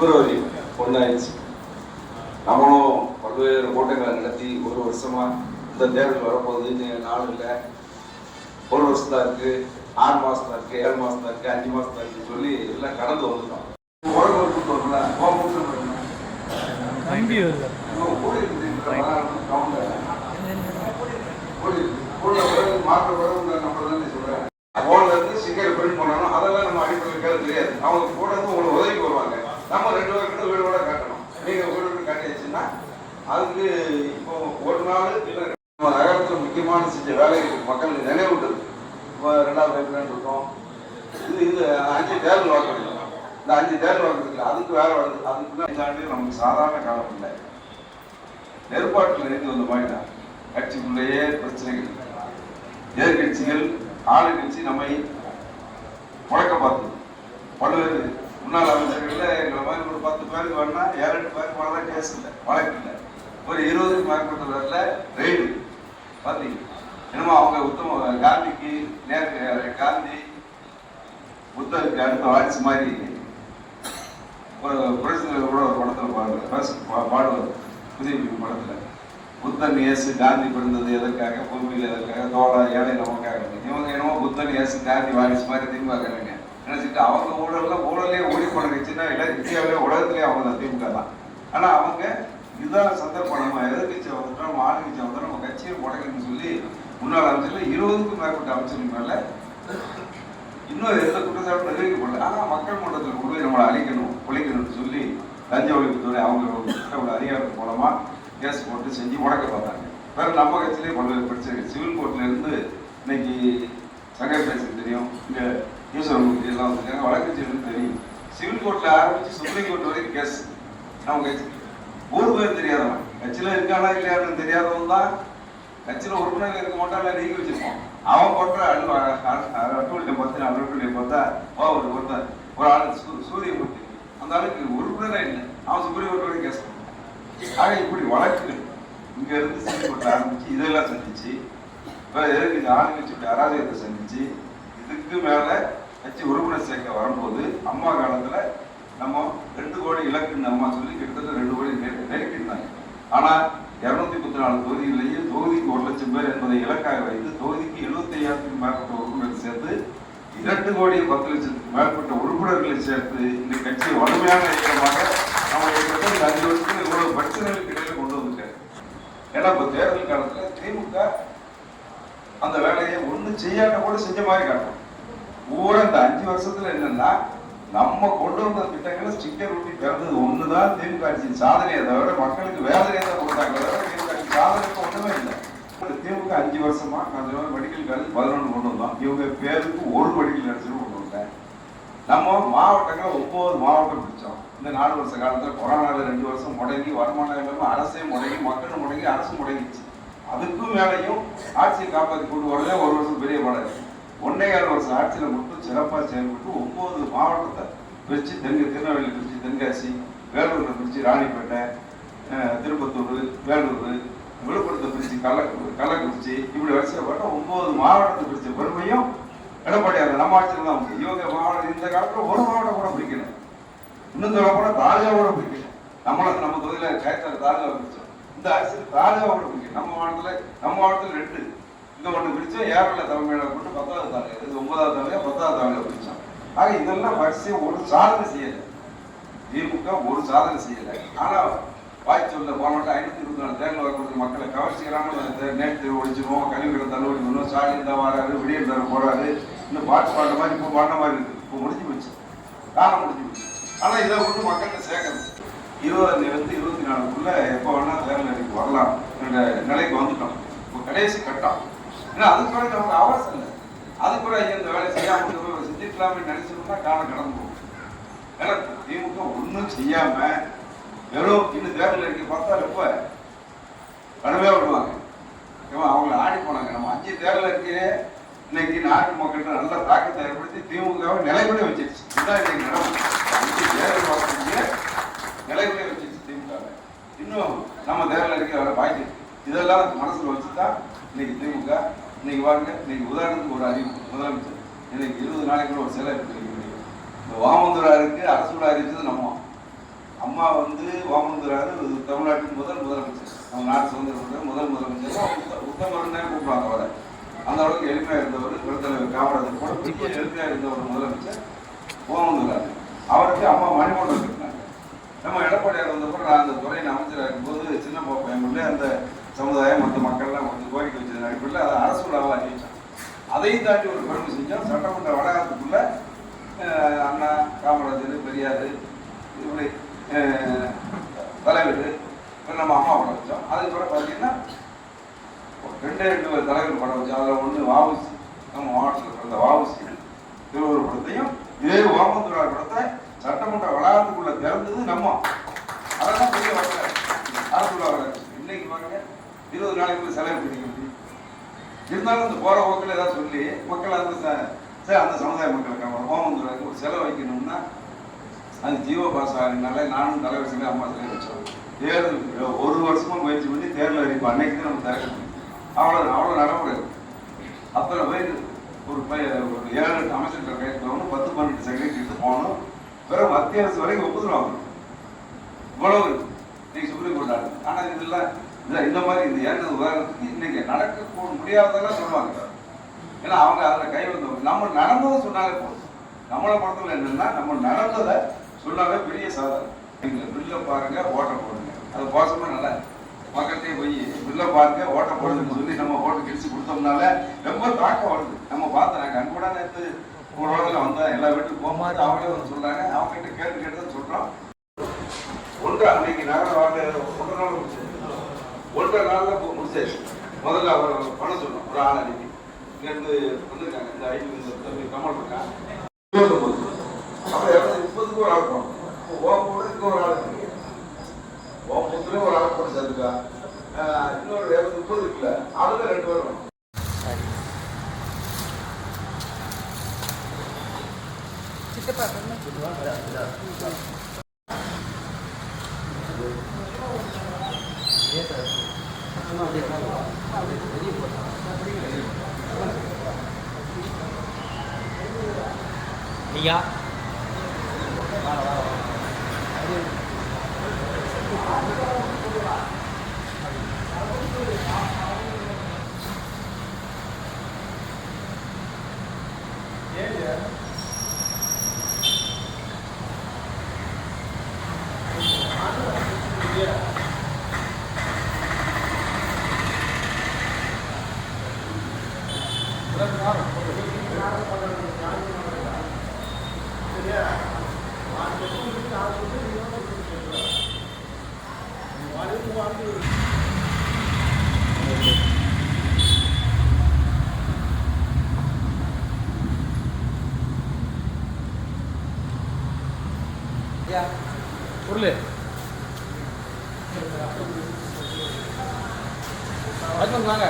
பிப்ரவரி ஒன்றாயிடுச்சு. நம்மளும் பல்வேறு கூட்டங்களை நடத்தி ஒரு வருஷமாக இந்த தேர்தல் வரப்போகுது. இன்னும் இல்லை. ஒரு வருஷம் தான் இருக்கு. ஆறு மாதம் தான் இருக்குது ஏழு மாதம் தான் இருக்கு. அஞ்சு மாதம் தான் இருக்குன்னு சொல்லி எல்லாம் கடந்து வந்துட்டோம். உடம்பு ஒரு கூட்டம் இருக்குல்ல, கோபம் கூட்டம் வருது மாற்ற பிறகு இந்த நம்பர் தானே சொல்றேன். போன்ல இருந்து சிங்கர் பிரிண்ட் பண்ணணும் அதெல்லாம் நம்ம அடிப்படையில் கேட்க தெரியாது அவங்க கூட இருந்து உங்களுக்கு உதவிக்கு வருவாங்க நம்ம ரெண்டு பேருக்கு வீடு கூட காட்டணும் நீங்க வீடு வீடு காட்டியாச்சுன்னா அதுக்கு இப்போ ஒரு நாள் இல்லை நம்ம நகரத்தில் முக்கியமான செஞ்ச வேலைகளுக்கு மக்களுக்கு நினைவுண்டது இப்போ ரெண்டாவது பைப்லைன் இருக்கோம் இது இது அஞ்சு தேர்தல் வாக்கு இந்த அஞ்சு தேர்தல் வாக்கு அதுக்கு வேற வருது அதுக்கு தான் நமக்கு சாதாரண காலம் இல்லை. நெருப்பாட்டில் இருந்து வந்த மாதிரி தான். கட்சிக்குள்ளேயே பிரச்சனைகள். எதிர்கட்சிகள் ஆளுங்கட்சி நம்மை முழக்க பார்த்தது பல்வேறு முன்னாள் அமைச்சர்கள் எங்களை மாதிரி ஒரு பத்து பேருக்கு வேணா ஏழு எட்டு பேருக்கு மேலே கேஸ் இல்லை. வழக்கு இல்லை. ஒரு இருபதுக்கு மேற்பட்ட வரல ரெய்டு பார்த்தீங்க என்னமோ அவங்க உத்தம காந்திக்கு நேருக்கு காந்தி புத்தருக்கு அடுத்த வாரிசு மாதிரி ஒரு புரட்சிகள் கூட ஒரு படத்தில் பாடுவார் பேச பாடுவார். புதிய படத்தில். புத்தன் இயேசு காந்தி பிறந்தது எதற்காக? பூமியில் எதற்காக? தோழா ஏழை நமக்காக இவங்க என்னமோ புத்தன் இயேசு காந்தி வாரிசு மாதிரி திமுக இருக்காங்க நினைச்சிட்டு அவங்க ஊழல்ல ஊழலே ஓடி போன இல்லை இந்தியாவிலே உலகத்திலே அவங்க தான் திமுக தான். ஆனா அவங்க இதுதான் சந்தர்ப்பம். நம்ம எதிர்கட்சி வந்துட்டோம் நம்ம ஆளுங்கட்சி வந்துட்டோம் நம்ம கட்சியை முடக்கணும்னு சொல்லி முன்னாள் அமைச்சர்ல இருபதுக்கும் மேற்பட்ட அமைச்சர்கள் மேலே இன்னொரு எந்த குற்றச்சாட்டும் நிரூபிக்கப்படல. ஆனால் மக்கள் மன்றத்தில் கொண்டு போய் நம்மளை அழிக்கணும் ஒழிக்கணும்னு சொல்லி லஞ்ச ஒழிப்புத்துறை அவங்க அதிகாரம் மூலமாக கேஸ் போட்டு செஞ்சு முடக்க பார்த்தாங்க. வேறு நம்ம கட்சியிலே பல்வேறு பிரச்சனை சிவில் கோர்ட்ல இருந்து இன்னைக்கு சங்க பேசுக்கு தெரியும். இங்க ஈஸ்வரமூர்த்தி எல்லாம் வந்திருக்காங்க செய்யணும்னு தெரியும். சிவில் கோர்ட்ல ஆரம்பிச்சு சுப்ரீம் கோர்ட் வரைக்கும் கேஸ் நம்ம கட்சி ஊர் பேர் தெரியாதவன் கட்சியில் இருக்கானா இல்லையான்னு தெரியாதவன் தான் கட்சியில் உறுப்பினர்கள் இருக்க மாட்டான் இல்லை நீக்கி அவன் பண்ற அழு அட்டுவலியை பார்த்து அலுவலியை பார்த்தா ஓ ஒரு ஒருத்தன் ஒரு ஆள் சூ- சூரியமூர்த்தி அந்த ஆளுக்கு உறுப்பினரே இல்லை. அவன் சுப்ரீம் கோர்ட் கேஸ் ஆக இப்படி வழக்கு. இங்க இருந்து சிவில் கோர்ட்ல ஆரம்பிச்சு இதெல்லாம் சந்திச்சு. வேற எதுக்கு ஆளுங்கட்சியுடைய அராஜகத்தை சந்திச்சு? இதுக்கு மேல கட்சி உறுப்பினர் சேர்க்க வரும்போது அம்மா காலத்துல நம்ம ரெண்டு கோடி இலக்குன்னு அம்மா சொல்லி கிட்டத்தட்ட ரெண்டு கோடி நெரு- நெருக்கியிருந்தாங்க. ஆனா இருநூத்தி முப்பத்தி நாலு தொகுதிகளிலேயே தொகுதிக்கு ஒரு லட்சம் பேர் என்பதை இலக்காக வைத்து தொகுதிக்கு எழுபத்தி ஐயாயிரத்துக்கும் மேற்பட்ட உறுப்பினர் சேர்த்து இரண்டு கோடி பத்து லட்சத்துக்கு மேற்பட்ட உறுப்பினர்களை சேர்த்து இந்த கட்சியை வலிமையான இயக்கமாக நம்ம அஞ்சு வருஷத்துக்கு இவ்வளவு பிரச்சனைகளுக்கு இடையில கொண்டு வந்திருக்காரு. ஏன்னா இப்ப தேர்தல் காலத்துல திமுக அந்த வேலையை ஒன்றும் செய்யாட்ட கூட செஞ்ச மாதிரி காட்டும். ஊரா இந்த அஞ்சு வருஷத்துல என்னன்னா நம்ம கொண்டு வந்த திட்டங்களை ஸ்டிக்கர் ஒட்டி பிறந்தது ஒண்ணுதான் திமுக ஆட்சியின் சாதனையை தவிர மக்களுக்கு வேதனையை தான் கொடுத்தாங்க. தவிர திமுக ஆட்சி சாதனைக்கு ஒண்ணுமே இல்லை. திமுக அஞ்சு வருஷமா கொஞ்சம் மெடிக்கல் காலேஜ் பதினொன்று கொண்டு வந்தோம். இவங்க பேருக்கு ஒரு மெடிக்கல் காலேஜ் கொண்டு வந்தேன். நம்ம மாவட்டங்களை ஒன்பது மாவட்டம் பிடிச்சோம் இந்த நாலு வருஷ காலத்தில் கொரோனாவில் ரெண்டு வருஷம் முடங்கி வருமானம் இல்லாம அரசே முடங்கி மக்கள் முடங்கி அரசு முடங்கிச்சு அதுக்கும் மேலையும் ஆட்சியை காப்பாற்றி கொண்டு வரல. ஒரு வருஷம் பெரிய பாடம் ஒன்னே வருஷம் ஆட்சியில மட்டும் சிறப்பாக செயல்பட்டு ஒன்பது மாவட்டத்தை பிரிச்சு தென்கு திருநெல்வேலி பிரித்து தென்காசி வேலூரில் பிரித்து ராணிப்பேட்டை அஹ், திருப்பத்தூர் வேலூர் விழுப்புரத்தை பிரித்து கள்ள கள்ளக்குறிச்சி இப்படி வரிசையில் ஒன்பது மாவட்டத்தை பிரித்த பெருமையும் எடப்பாடியார் நம்ம ஆட்சியில் தான் உண்டு. இவங்க மாவட்டம் இந்த காலத்துல ஒரு மாவட்டம் கூட பிடிக்கல. இன்னும் சொல்ல போனா தாலுகா பிடிக்கல. நம்மள நம்ம தொகுதியில் கயத்தாறு தாலுகா பிடிச்சோம். இந்த அரசியல் தாலுகா பிடிக்கல. நம்ம மாவட்டத்துல நம்ம மாவட்டத்துல ரெண்டு. இந்த ஒன்று பிடிச்சோம் ஏரல தலைமையில போட்டு பத்தாவது தாலுகா இது ஒன்பதாவது தாலுகா பத்தாவது தாலுகா பிடிச்சோம் ஆக இதெல்லாம் வரிசையை ஒரு சாதனை செய்யலை. திமுக ஒரு சாதனை செய்யலை. ஆனா வாய் சொல்ல போனோம் ஐநூத்தி இருபத்தி நாலு தேர்தல் வாக்குறுதி மக்களை கவர்ச்சிக்கிறாங்க நேற்று ஒழிச்சிருவோம். கழிவுகளை தள்ளுபடி பண்ணுவோம். ஸ்டாலின் தான் வராரு விடியல் தர போறாரு. இன்னும் பாட்டு பாடுற மாதிரி இப்போ பாடுற மாதிரி இருக்கு. இப்போ முடிஞ்சு போச்சு. காலம் முடிஞ்சு போச்சு. ஆனா இதை கொண்டு மக்கள்கிட்ட சேர்க்கணும். இருபது வந்து இருபத்தி நாலுக்குள்ள எப்போ வேணா தேர்தல் வரலாம். என்ற நிலைக்கு வந்துட்டோம். இப்போ கடைசி கட்டம். ஏன்னா அதுக்கு பிறகு நமக்கு அவசியம் இல்லை. அதுக்கு பிறகு இந்த வேலை செய்யாம இருந்தவங்க செஞ்சுக்கலாம்னு நினைச்சிருந்தா காலம் கடந்து போகும். ஏன்னா திமுக ஒன்றும் செய்யாம எவ்வளோ இன்னும் தேர்தல் இருக்கு பார்த்தா ரொம்ப கடுமையா விடுவாங்க ஏம்மா, அவங்கள ஆடி போனாங்க. நம்ம அஞ்சு தேர்தல் இருக்கு. இன்னைக்கு நாட்டு மக்கள்கிட்ட நல்ல தாக்கத்தை ஏற்படுத்தி திமுகவை நிலைக்குள்ளே வச்சிருச்சு. இதுதான் இன்னைக்கு நடக்கும். அஞ்சு தேர்தல் வாக்குறுதியை நிலைக்குள்ளே வச்சிருச்சு திமுக இன்னும் நம்ம தேர்தல் அறிக்கை வேலை பாய்ச்சிருக்கு இதெல்லாம் மனசில் வச்சு தான் இன்னைக்கு திமுக இன்னைக்கு வாங்க இன்னைக்கு உதாரணத்துக்கு ஒரு அறிவு. முதலமைச்சர் இன்னைக்கு இருபது நாளைக்குள்ள ஒரு சிலை இருக்கு இந்த வாமந்துராருக்கு அரசு விழா அறிவிச்சது நம்ம அம்மா. வந்து வாமந்துராரு தமிழ்நாட்டின் முதல் முதலமைச்சர். நம்ம நாட்டு சுதந்திரம் முதல் முதலமைச்சர். உத்த- உத்தமர்னே கூப்பிடுவாங்க அவரை. அந்த அளவுக்கு எளிமையாக இருந்தவர் பெருந்தலைவர் காமராஜர் கூட பெரிய எளிமையாக இருந்தவர் முதலமைச்சர் ஓமந்துராரு அவருக்கு அம்மா மணிமண்டலம் இருந்தாங்க நம்ம எடப்பாடியார் வந்தப்போ நான் அந்த துறையின் அமைச்சராக இருக்கும்போது சின்ன எங்களுடைய அந்த சமுதாயம் மற்ற மக்கள்லாம் கொஞ்சம் கோரிக்கை அடிப்படையில் அதை அரசு விழாவாக அறிவிச்சான் அதையும் தாண்டி ஒரு பெருமை செஞ்சோம் சட்டமன்ற வளாகத்துக்குள்ள அஹ், அண்ணா காமராஜர் பெரியார் இப்படி தலைவர் நம்ம அம்மா படம் வச்சோம். அதுக்கப்புறம் பார்த்தீங்கன்னா ரெண்டே ரெண்டு தலைவர் படம் வச்சோம் அதில் ஒன்று வாவுசி நம்ம மாவட்டத்தில் பிறந்த வாவுசி திருவள்ளுவர் படத்தையும் இதே ஓமந்துரா படத்தை சட்டமன்ற வளாகத்துக்குள்ள திறந்தது நம்ம. அதெல்லாம் பெரிய வரலாறு. அரசுள்ள விழா வரலாறு இன்னைக்கு பாருங்க இருபது நாளைக்குள்ள செலவு பிடிக்கும் இருந்தாலும் அந்த போற போக்கில் ஏதாவது சொல்லி மக்கள் அந்த சரி அந்த சமுதாய மக்களுக்கு ஓமந்துராக்கு ஒரு செலவு வைக்கணும்னா அது ஜீவோ பாஸ் நானும் தலைவர் சொல்லி அம்மா சொல்லி வச்சோம் தேர்தல் ஒரு வருஷமா முயற்சி பண்ணி தேர்தல் அறிவிப்பு அன்னைக்கு தான் நம்ம திறக்க முடியும் அவ்வளோ அவ்வளோ நடைமுறை அத்தனை பேர் ஒரு பை ஒரு ஏழு எட்டு அமைச்சர்கள் கையில் போகணும் பத்து பன்னெண்டு செக்ரட்டரி போகணும். வெறும் மத்திய அரசு வரைக்கும் ஒப்புதல் வாங்கணும். இவ்வளவு இருக்கு இன்னைக்கு சுப்ரீம் கோர்ட் ஆனால் இதெல்லாம் இல்லை இந்த மாதிரி இந்த ஏற்றது உதாரணத்துக்கு இன்னைக்கு நடக்க போ- முடியாததெல்லாம் சொல்லுவாங்க. ஏன்னா அவங்க அதில் கை வந்தவங்க. நம்ம நடந்ததை சொன்னாலே போதும். நம்மளை பொறுத்தவரை என்னன்னா நம்ம நடந்ததை சொன்னாலே பெரிய சாதனை. நீங்கள் பில்ல பாருங்க ஓட்ட போடுங்க. அது போசமா நல்லா மக்கள்கிட்டயே போய் பில்ல பாருங்க ஓட்ட போடுங்கன்னு சொல்லி நம்ம ஓட்டு கிழிச்சு கொடுத்தோம்னால ரொம்ப தாக்கம் வருது. நம்ம பார்த்தோம் நான் கண்கூடா நேற்று ஒரு உலகில் வந்தேன். எல்லா வீட்டுக்கு போகும்போது அவங்களே வந்து சொல்றாங்க. அவங்க கிட்ட கேட்டு கேட்டு தான் சொல்கிறோம் ஒன்று அன்னைக்கு நகர வாங்க ஒன்றரை நாளில் போ- முடிச்சாச்சு முதல்ல அவர் பண்ண சொன்னோம் ஒரு ஆள் அனுப்பி. இங்கேருந்து வந்திருக்காங்க இந்த ஐடி இந்த தம்பி கமல் இருக்கான். அப்புறம் இரநூத்தி முப்பதுக்கு ஒரு ஆள் போனோம். ஓப்போடுக்கு ஒரு ஆள் இருக்கு. ஓப்போத்துல ஒரு ஆள் போட்டு சேர்த்துக்கா இன்னொரு இரநூத்தி முப்பது இருக்குல்ல அதுல ரெண்டு பேரும் வேணும். நீயா? பொருள் வாங்க.